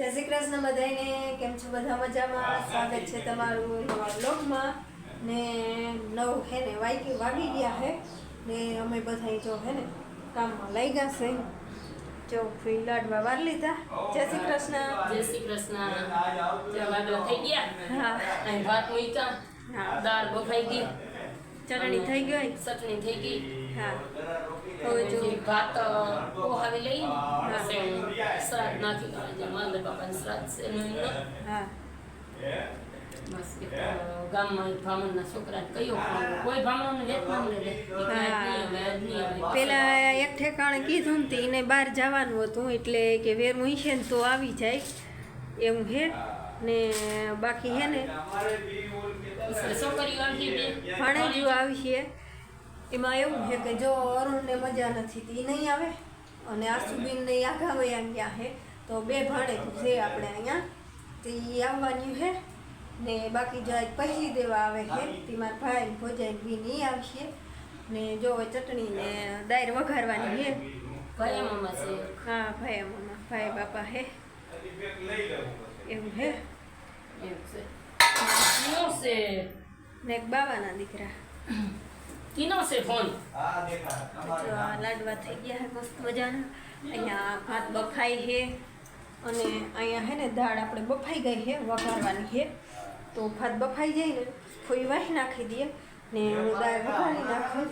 જય શ્રી કૃષ્ણ બધાને કેમ છો? બધા મજામાં? સ્વાગત છે તમારું નવા બ્લોગમાં ને નવ હે ને વાગી વાગી ગયા હે. ને અમે બધા જો હે ને કામમાં લઈ ગયા છે જો ફ્રી લાડવા વાર લીધા. જય શ્રી કૃષ્ણ. જય શ્રી કૃષ્ણ. લાડવા થઈ ગયા? હા. અહીં ભાત મૂક્યા. હા. દાળ બફાઈ ગઈ. ચટણી થઈ ગઈ? ચટણી થઈ ગઈ. હા. હવે જો ભાત ઓહાવી લઈ હા હું શ્રાદ્ધ નાખી જે માલદેવ બાપાનું શ્રાદ્ધ છે એનું હા. બસ ગામમાં બ્રાહ્મણના છોકરાને કહ્યું કોઈ બ્રાહ્મણને વેત લે. એ કાંઈ જ નહીં હવે, આજ નહીં હવે. પેલા એક ઠેકાણે કીધું ને એને બહાર જવાનું હતું એટલે કે વેરમું છે ને તો આવી જાય. એવું હે ને બાકી હે ને. બે? ભાણેજું આવશે એમાં એવું છે કે જો અરુણને મજા નથી તે નહીં આવે? અને આસુબીનને આઘા વયા ગયા છે. તો બે ભાણેજું છે આપણે અહીંયા. તે આવવાની છે. ને બાકી જો આજ પહેલી દેવા આવે છે તે મારા ભાઈ ભોજાઈ બી નહીં આવશે. ને જો હવે ચટણી ને દાયર વઘારવાની છે. ભાઈ મામા છે? હા ભાઈ મામા ભાઈ બાપા હે. એવું હે એવું છે. કીનો છે ને એક બાવાના દીકરા કીનો છે ફોન જો આ લાડવા થઈ ગયા હે મસ્ત મજાના અહીંયા ભાત બફાઈ હે અને અહીંયા હે ને દાળ આપણે બફાઈ ગઈ હે વઘારવાની છે તો ભાત બફાઈ જાય ને ફોઈ વાહી નાખી દઈએ ને હું દાળ વઘારી નાખું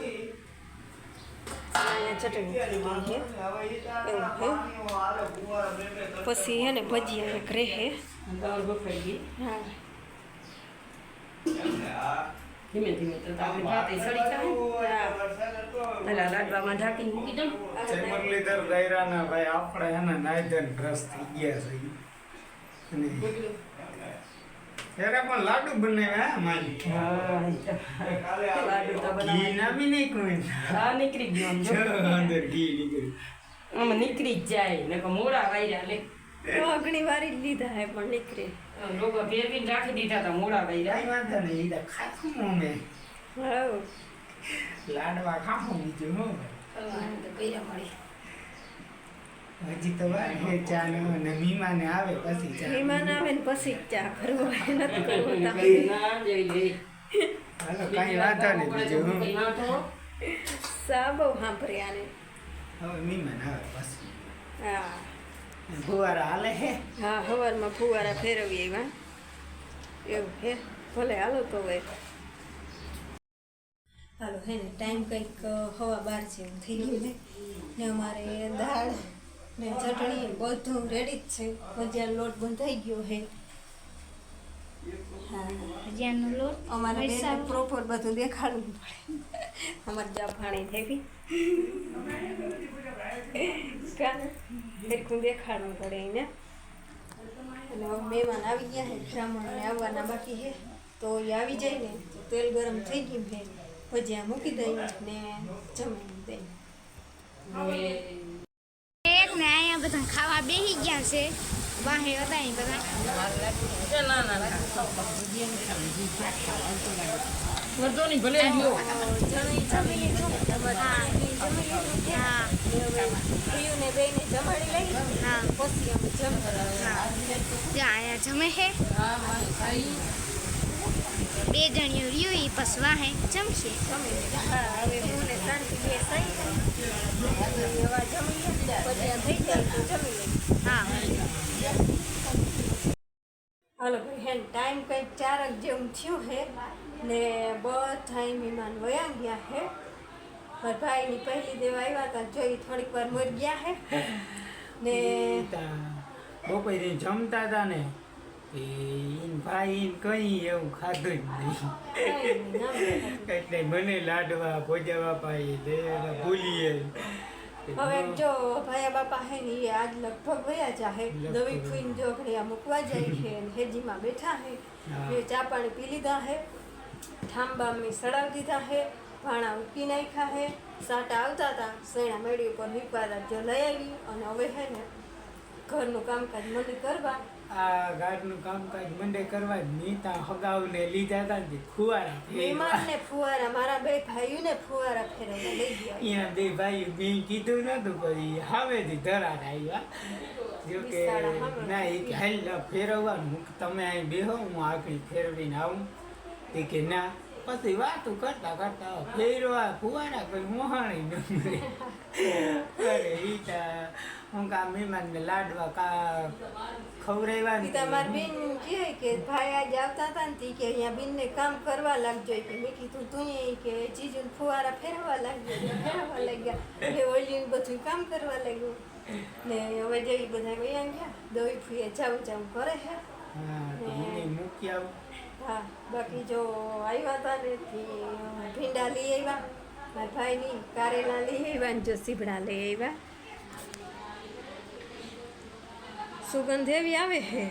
અહીંયા ચટણી પછી હે ને ભજીયા એક રહે દાળ બફાઈ ગઈ હા ધીમે ધીમે તો આપણી ભાત સડી જાય પેલા લાડવામાં ઢાંકીને મૂકી દઉં. મુરલીધર દાયરાના ભાઈ આપણે એના નાયધન રસ થઈ ગયા છે. ત્યારે પણ લાડુ બનાવ્યા હે મારી લાડુ તો બનાવી. નામી નહીં કોઈ હા નીકળી ગયું અંદર ઘી આમ નીકળી જ જાય ને મોડા વાયરા લે. અગણી વારી લીધા હે પણ નીકળે. લોકો ફેરવીને રાખી દીધા હતા મોડા વાયરા કઈ વાંધો નહીં ઈ ખાખું મમે હાવ લાડવા ખાખું બીજું હું તો કઈરા મળી હજી તો વાર છે ચા ને અને મહેમાને આવે પછી ચા. ને આવે ને પછી ચા કરવો હોય નથી કરવો. ના જઈ જઈ હાલો કઈ વાંધો નહીં બીજું હું સાબો વાંધો ને. હવે મહેમાન આવે પછી. હા. ફુવારા હાલે હે? હા સવારમાં ફુવારા ફેરવીએ એવા. એવું હે? ભલે હાલો તો હવે. હાલો હે ને ટાઈમ કંઈક હવા બાર જેવું થઈ ગયું ને ને અમારે દાળ ને ચટણી બધું રેડી જ છે. ભજીયા લોટ બંધાઈ ગયો હે. ભજીયાનો લોટ અમારે વરસાદ. પ્રોપર બધું દેખાડવું પડે. અમારે જા પાણી થઈ કાને દેખાડવું પડે એને. અને મહેમાન આવી ગયા છે બ્રાહ્મણને આવવાના બાકી છે. તો એ આવી જાય ને તો તેલ ગરમ થઈ ગયું છે. ભજીયા મૂકી દઈએ ને જમી દઈએ એક ને અહીંયા બધા ખાવા બેસી ગયા છે. વાહે હતા એ બધા. ભલે ગયો જમી જમી લીધું તમારે જમી લીધું છે હા ને હવે પ્રિયુને બેયને જમાડી લઈ હા પછી અમે જમી હા જો, અહીંયા જમે છે બે જણીઓ રહ્યું એ પછી વાહે જમશે. જમી હા. હવે હું ને શાંતિ બે સહી એવા જમી લે પછી આ થઈ જાય તો જમી લઈએ હા હાલો ભાઈ, હેન, ટાઈમ કંઈક ચારક જેવું થયું છે ને બધા મહેમાન વયા ગયા છે મારા ભાઈની પહેલી દેવા આવ્યા હતા, જોઈ થોડીક વાર મરી ગયા છે ને બપોરે જમતા હતા ને એ ભાઈ કઈ એવું ખાધું જ નહીં. એટલે મને લાડવા ભોજા બાપા એ ભૂલીએ. હવે જો ભાયા બાપા હે ને એ આજ લગભગ વયા જાહે દવી ફૂઈન જો ઘડિયા મૂકવા જાય છે હેજીમાં બેઠા હે. એ ચા પાણી પી લીધા હે. ઠાંબા મેં સડાવી દીધા હે. ભાણા ઉકી નાખ્યા હે સાટા આવતા હતા સેણા મેળી ઉપર હિપારા રાજ્ય લઈ આવી અને હવે હે ને ઘરનું કામકાજ મને કરવા. આ ગાડનું કામકાજ મંડે કરવા નીતા હગાવને લીધા હતા ને ફુવારા બીમાર ને ફુવારા મારા બે ભાઈઓ ને ફુવારા ફેરવવા લઈ ગયા. અહીંયા બે ભાઈ મેં કીધું નતું પછી હાવેથી ધરાર આવ્યા. જો કે ના એ હાલ ફેરવવાનું. તમે અહીં બેહો હું આગળ ફેરવીને આવું. તે કે ના પછી વાતું કરતા કરતા ફેરવા ફુવારા કોઈ મોહાણી ન અરે ઈ હું કા મહેમાનને લાડવા કા ખવરાવવાની તમાર બેન કહે કે ભાઈ આજે આવતા હતા ને તી કે અહીંયા બેનને કામ કરવા લાગજો કે. મેં કીધું તું કે જીજુને ફુવારા ફેરવા લાગજો. ફેરવા લાગ્યા. એટલે ઓલી બધું કામ કરવા લાગ્યું. ને હવે જઈ બધા વયા ગયા. દોઈ ફૂએ જાવું જાવું કરે છે હા તો મૂકી આવું. હા બાકી જો આવ્યા હતા ને ભીંડા લઈ આવ્યા મારા ભાઈની કારેલા લઈ આવ્યા ને જો સીભડા લઈ આવ્યા સુગંધ એવી આવે હે?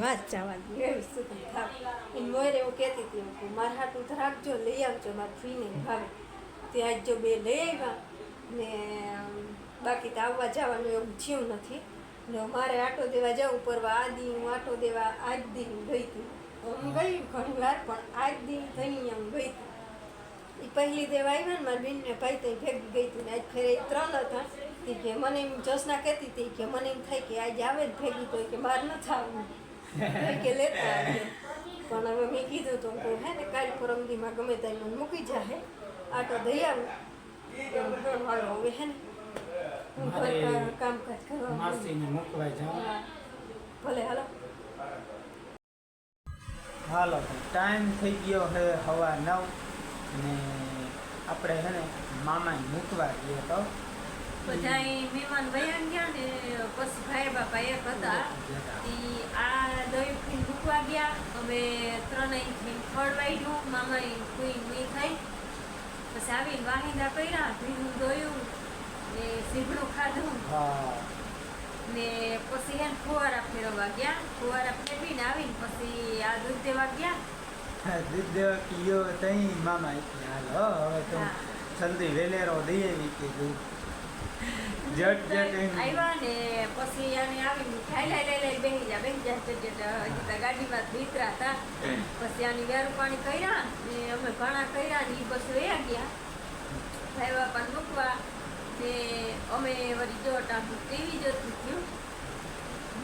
વાત એવી સુગંધ આવે. એ મોરે એવું કહેતી હતી હું મારા હાટું રાખજો લઈ આવજો મારા ફીને ભાવે. તે આજ જો બે લઈ આવ્યા ને બાકી તો આવવા જવાનું એવું થયું નથી. ને મારે આટો દેવા જવું પરવા આ દી હું આટો દેવા આજ દી ગઈ હતી. હું ગઈ ઘણી વાર પણ આજ દી તઈ એમ ગઈ એ પહેલી દેવા આવ્યા ને મારી બેનને ભાઈ તો ભેગી ગઈ હતી આજ ફેરે એ ત્રણ હતા. તે કે મને એમ જોશના કહેતી હતી કે મને એમ થાય કે આજે આવે જ ભેગી તો કે બહાર નથી આવવું કે લેતા આવજો. પણ હવે મેં કીધું તો હું હે ને કાલ પરમદીમાં ગમે ત્યાં મને મૂકી જાહે. આટો દઈ આવું. મારો હવે હે ને કામકાજ કરવા. ભલે હાલો. હાલો ટાઈમ થઈ ગયો છે હવા નવ ને આપણે છે ને મામા મૂકવા ગયો તો. બધાય મહેમાન વયા ગયા ને પછી ભાઈ બાપા એક હતા. ઈ આ દહીં ફીન મૂકવા ગયા. અમે ત્રણેયથી ખવડાવ્યું મામા કોઈ નહીં ખાઈ. પછી આવીને વાહિંદા કર્યા ભીનું દોયું ને સીભડું ખાધું. હા. ને પછી એને ફુવારા ફેરવવા ગયા. ફુવારા ફેરવીને આવીને પછી આ દૂધ દેવા ગયા. દૂધ પીયો તઈ મામા હાલો હવે તો હા. વેલેરો દઈ કીધું જટ જટ આવ્યા ને પછી આને આવી ખાઈ લઈ લઈ લઈ બેસી જા બેસી જા જટ જટ હજી ગાડીમાં દીકરા હતા. પછી આની વેરું પાણી કર્યા ને અમે ઘણા કર્યા ને એ બસ વયા ગયા. ભાઈ બાપાને મૂકવા. ને અમે વળી જો ટાંકું ટીવી જોતું થયું.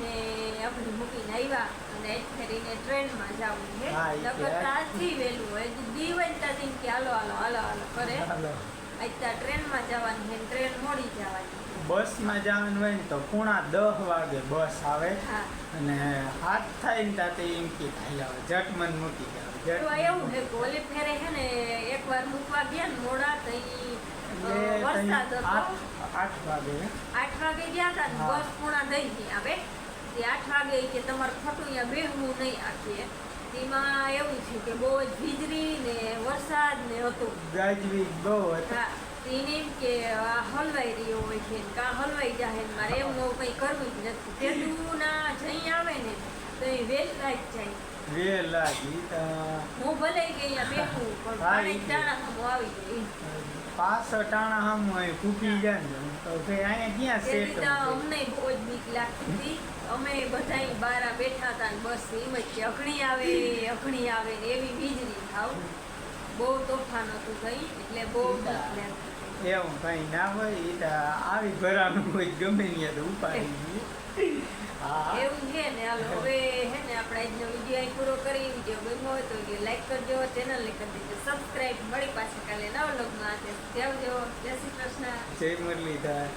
ને આપણે મૂકીને આવ્યા અને એજ ફેરીને ટ્રેનમાં જવું છે. નકર તાજી વહેલું હોય. તો હોય ત્યાંથી કે હાલો હાલો હાલો હાલો કરે. અત્યારે ટ્રેનમાં જવાની છે ટ્રેન મોડી જવાની. બસમાં જવાનું હોય ને તો પૂણા દસ વાગે બસ આવે. અને હાથ થાય ને તાતે એમ કે થાય જટ મૂકી જાવ તો એવું છે કે ફેરે છે ને એકવાર મૂકવા ગયા ને મોડા તો ઈ, અ, એટલે વરસાદ આઠ આઠ વાગે. આઠ વાગે ગયા હતા ને બસ પૂણા દઈ ગઈ આવે તે આઠ વાગે કે તમારે ખોટું અહીંયા બેહવું નહીં આખીએ તેમાં એવું છે કે બહુ જ વીજળી ને વરસાદ ને હતું. ગાજવી બહુ હતી. હા એમ કે આ હલવાઈ રહ્યો હોય છે કા હલવાઈ જાય મારે એવું કંઈ કરવું જ નથી. પેલું ના જઈ આવે ને તો એ જાય. વેલ લાગી હું ભલે ગઈ બેઠું પણ પાણી ઈ જ. આવી જાય પાસ ટાણા હમ હોય કૂપી જાય ને તો કે અહીંયા ક્યાં સેટ અમને બહુ જ બીક લાગતી અમે બધાય બારા બેઠા હતા ને બસ એમ જ કે અઘણી આવે અઘણી આવે ને એવી વીજળી થાવ બહુ તોફાન હતું કઈ એટલે બહુ બીક લાગતી એવું કઈ ના હોય એ આવી ભરાનું હોય ગમે ત્યાં તો ઉપાડી એવું છે ને હવે આપણે આજનો વીડિયો અહીં પૂરો કરી. વીડિયો ગમ્યો હોય તો લાઈક કરજો, ચેનલને કરી દેજો. સબસ્ક્રાઈબ મળી પાછા કાલે નવા લોગમાં જય જય શ્રી કૃષ્ણ. જય મુરલીધર.